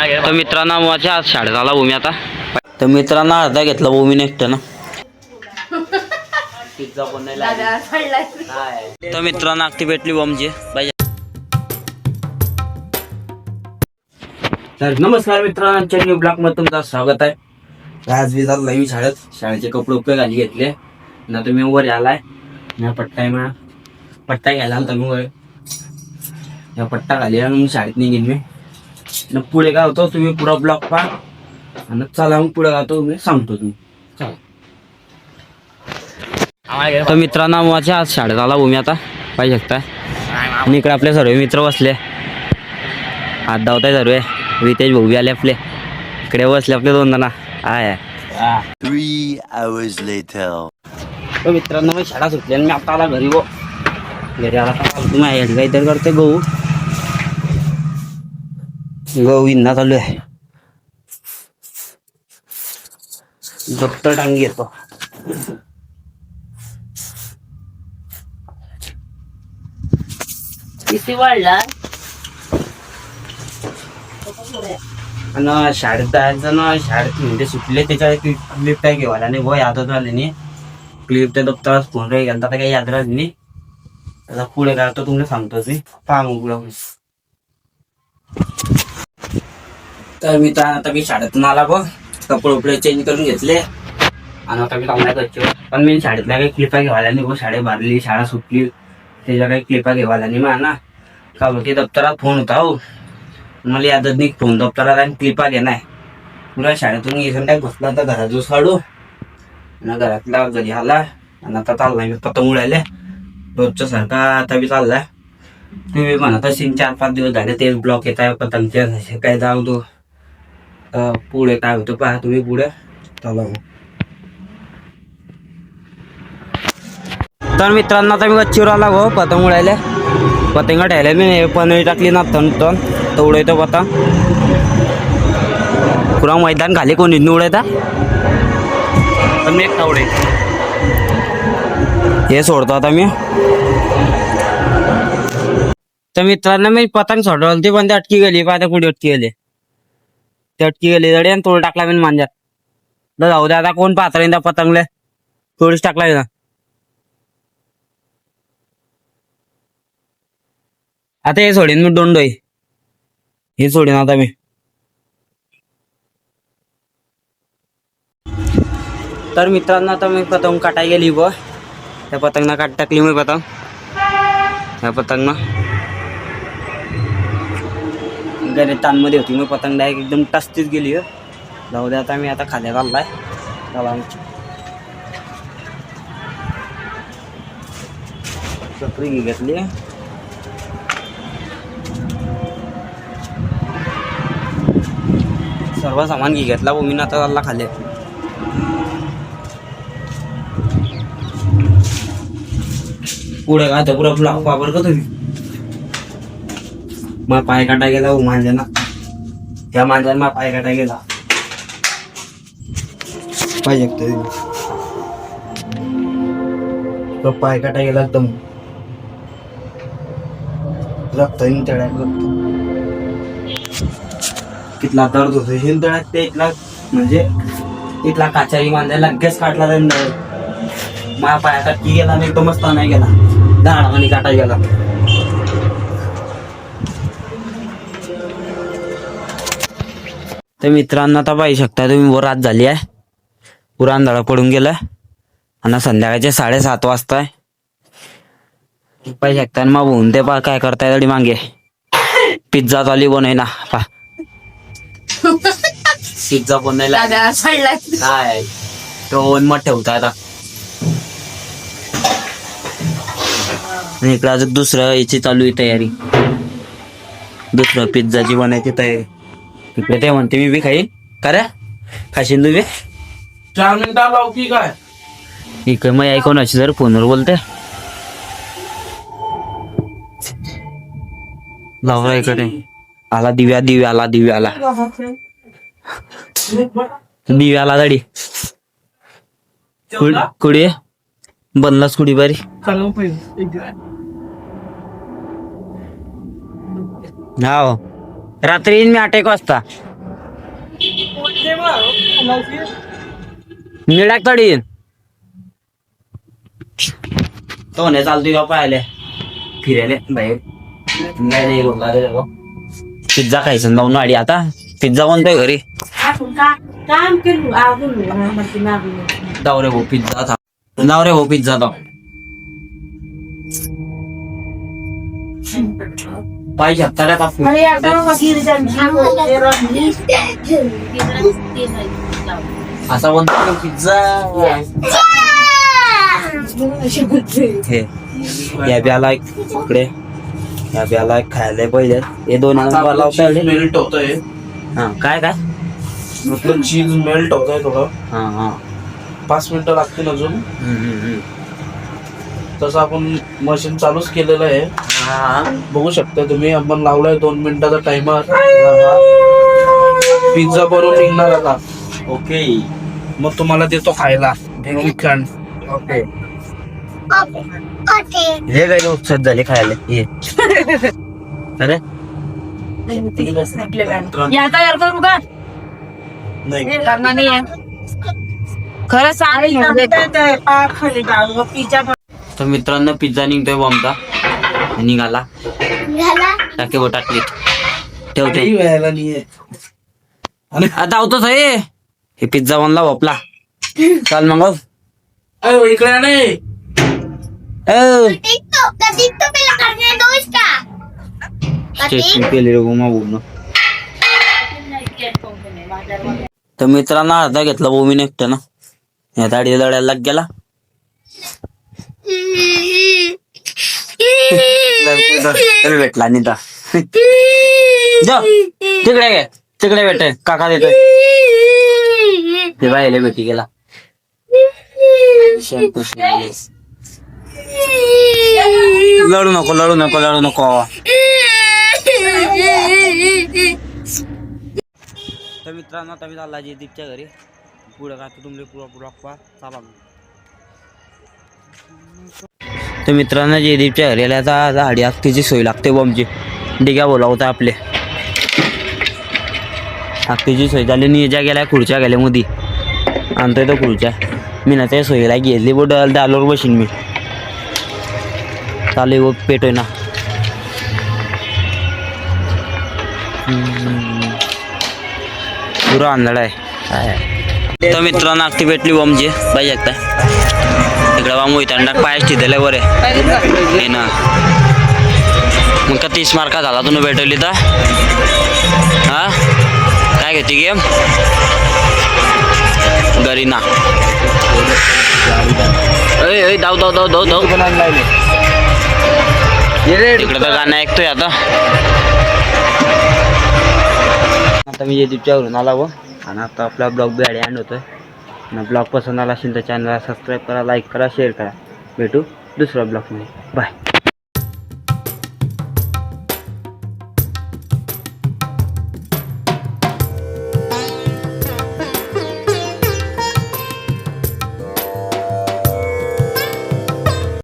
तर मित्रांनो माझ्या आज शाळेत आला भूमी आता. तर मित्रांनो अर्धा घेतला भूमी एकटं ना. पिझ्झा पण नाही लागला. तर मित्रांनो अगदी भेटली बॉम्बची. पाहिजे तर नमस्कार मित्रांनो आमच्या न्यू ब्लॉकमध्ये तुमचं स्वागत आहे. आज मी चाललोय मी शाळेत. शाळेचे कपडे उपयोग घाली घेतले. ना तुम्ही वर आलाय. ना पट्टा आहे म्हणा. पट्टा घ्यायला आलता मी वर. या पट्टा घाली आणि मग शाळेत निघेन मी. न पुढे काय होतं तुम्ही पुढा ब्लॉक पहा. आणि चला मग पुढे गावतो मी सांगतो तुम्ही. चला. तर मित्रांनो माझ्या आज शाळेत आला भूमी आता. पाहिजे शकता. आणि इकडे आपले सर्व मित्र बसले. हात धावताय सर्व. रितेश भाऊ बी आले आपले. इकडे बसले आपले दोन जण. आहे Three hours later. तर मित्रांनो मी शाळा सुटली आणि मी आता आला घरी गो घरी आला तुम्ही काहीतरी करते गहू? गहू इन्ना चालू आहे दप्तर टांगी येतो किती वाढला आणि शाळेत जायचं ना शाळेत म्हणजे सुटले त्याच्या क्लिप काय घेवायला नाही भाऊ यादच राहिले नाही क्लिप त्या दप्तरात फोन रे गेला काही याद राहिली नाही आता पुढे काय तुम्हाला सांगतो मी पहा मग पुढे तर मी तर आता मी शाळेतून आला बघ. कपडे उपडे चेंज करून घेतले. आणि आता मी चांगला करतो पण मी शाळेतल्या काही क्लिपा घेवायला नाही भाऊ शाळे भरली शाळा सुटली. त्याच्या काही क्लिपा घेवायला नाही ना का बघ दप्तरात फोन होता हो. मला यादच नाही फोन दप्तरात आणि क्लिपा घेणार. तुला शाळेतून येऊन काय घुसला तर घरात जो आणि घरातला घरी आला. आणि आता चाललाय मी पतंग उडायले. रोजच्या सारखा आता बी चाललाय. तुम्ही म्हणत असेल चार पाच दिवस झाले तेच ब्लॉक येत आहे. पतंगच्या काय जाऊ दो. पुढे काय होतं पहा तुम्ही पुढे. चला मग. तर मित्रांनो आता मी गच्चीवर आला गो पतंग उडायला. पतंग ठेवल्या मी पनळी टाकली ना तण तण तर उडवतो पतंग. पुरा मैदान खाली कोणी उडायचा तर मी एक उडे हे सोडतो आता मी. तर मित्रांनो मी पतंग सोडवली ती पण ती अटकी गेली पाहता कुठे अटकी गेली. चटकी गेली जडी आणि तोड टाकला मी मांज्यात तर जाऊ दे आता कोण पात्र त्या पतंगले. तोडीच टाकला ना आता हे सोडीन मी दोंडोय हे सोडीन आता मी. तर मित्रांनो आता मी पतंग काटाय गेली ब त्या पतंगना काट टाकली मी पतंग. त्या पतंगना. घरी ताणमध्ये होती. मग पतंग डायरेक्ट एकदम टस्तीत गेली हो. जाऊ दे आता मी आता खाल्यात आलाय. चला आमची. चक्री घेतली. सर्व सामान घे घेतला मी आता चालला खाली. पुढे का तर पुरा ब्लॉक वापर का तुम्ही मग पाय काटा गेला हो त्या मांजर मग पाय काटा गेला. पाय का तो पाय काटा गेला एकदम. रक्त हिंतळ्यात रक्त. तिथला दर्द होतो हिंतळ्यात ते इथला म्हणजे इथला काचारी मांजा लगेच काटला त्यांना माझ्या पायात की गेला नाही तो मस्त नाही गेला. दहा आणि काटा गेला. तर मित्रांनो आता पाहू शकता तुम्ही रात झाली आहे. पुरा अंधारा पडून गेलाय आणि संध्याकाळचे साडेसात वाजता आहे. पाहू शकता मग होऊन ते पा काय करताय तरी मागे. पिझ्झा चाली बनवाय ना पा पिझ्झा बनवायला. काय? तो ओव्हनमध्ये ठेवता आता इकडे अजून दुसरं याची चालू आहे तयारी. दुसरं पिझ्झाची बनायची तयारी. तिकडे ते म्हणते मी बी खाईन. का रे? खाशील तुम्ही चार मिनिटा लाव की काय? इकडे मग ऐकून अशी जर फोनवर बोलते. लावला इकडे आला दिव्या दिव्या आला दिव्या आला. दिव्या आला गाडी कुड- बनलास कुडी बारी? पाहिजे हा हो. रात्री येईन मी आठ एक वाजता. निळ्याक तडी तो नाही चालतोय का पाहिले फिरायले. बाहेर. नाही नाही पिझ्झा खायचं. जाऊन आडी आता. पिझ्झा कोणतोय घरी? काम केलं अजून मागून जाऊ रे भाऊ पिझ्झा था जाऊ रे भाऊ पिझ्झा था पाहिजे हप्ता काय अरे आता वकील असा कोणता पिझ्झा हे या ब्याला एक इकडे. या ब्याला एक खायला पाहिजे. हे दोन नंबर लावता येईल. मेल्ट होतंय. हा काय काय? म्हटलं चीज मेल्ट होतंय थोडं. हा हा. पाच मिनिटं लागतील अजून. हम्म, हम्म, हम्म. तसं आपण मशीन चालूच केलेलं आहे. हा, बघू शकता तुम्ही आपण लावलाय दोन मिनिटाचा टाइमर पिझ्झा बनवून निघणार आता. ओके. मग तुम्हाला देतो खायला. Chicken okay. हे काय उत्सत झाले खायला? ये. अरे. या तयार करू का? नाही. करणार नाही खरं सांग. पिझ्झा तर मित्रांनो पिझ्झा निघतोय बॉम्बचा निघाला. टाके बो टाकली. ठेवते. आता होतोच आहे हे पिझ्झा बनला बापला चाल मग हो. अरे इकडे नाही बोलणं तर मित्रांनो अर्धा घेतला बोमी एकटं ना या दाढी लढायला गेला. भेटला जा तिकडे गे तिकडे भेट काका देतोय. ते बायले भेटी गेला. लढू नको लढू नको लढू नको. तर मित्रांनो तुम्ही मी चालला जयदीपच्या घरी. पुढे काय तर तुमले पुरा ब्लॉक पा चाला तर मित्रांनो जयदीपच्या घरी आल्या आता झाडी आखतीची सोय लागते बॉम्बची डिग्या बोलावता आपले. आखतीची सोय झाली निजा गेल्या खुर्च्या गेल्या मध्ये आणतोय तो खुर्च्या. मी ना त्या सोयीला गेली बो डल डालवर बशीन मी. चालू आहे पेटोय ना. पुरा आंधळा आहे. तर मित्रांनो अगदी पेटली बॉम्बची पाहिजे इकडे बा मोहितांना पायच तिथले बरे हे ना मग का तीस मार्का झाला तुम्ही भेटवली तर? हा? काय घेते गेम? घरी ना. अय धाव धाव धाव धाव धाव. तिकडे तर गाणं ऐकतोय आता. आता मी जयदीपच्या आला व. आणि आता आपला ब्लॉग बी ॲड होतोय. आणि ब्लॉग पसंत आला असेल तर चॅनलला सबस्क्राईब करा लाईक करा शेअर करा. भेटू दुसऱ्या ब्लॉगमध्ये. बाय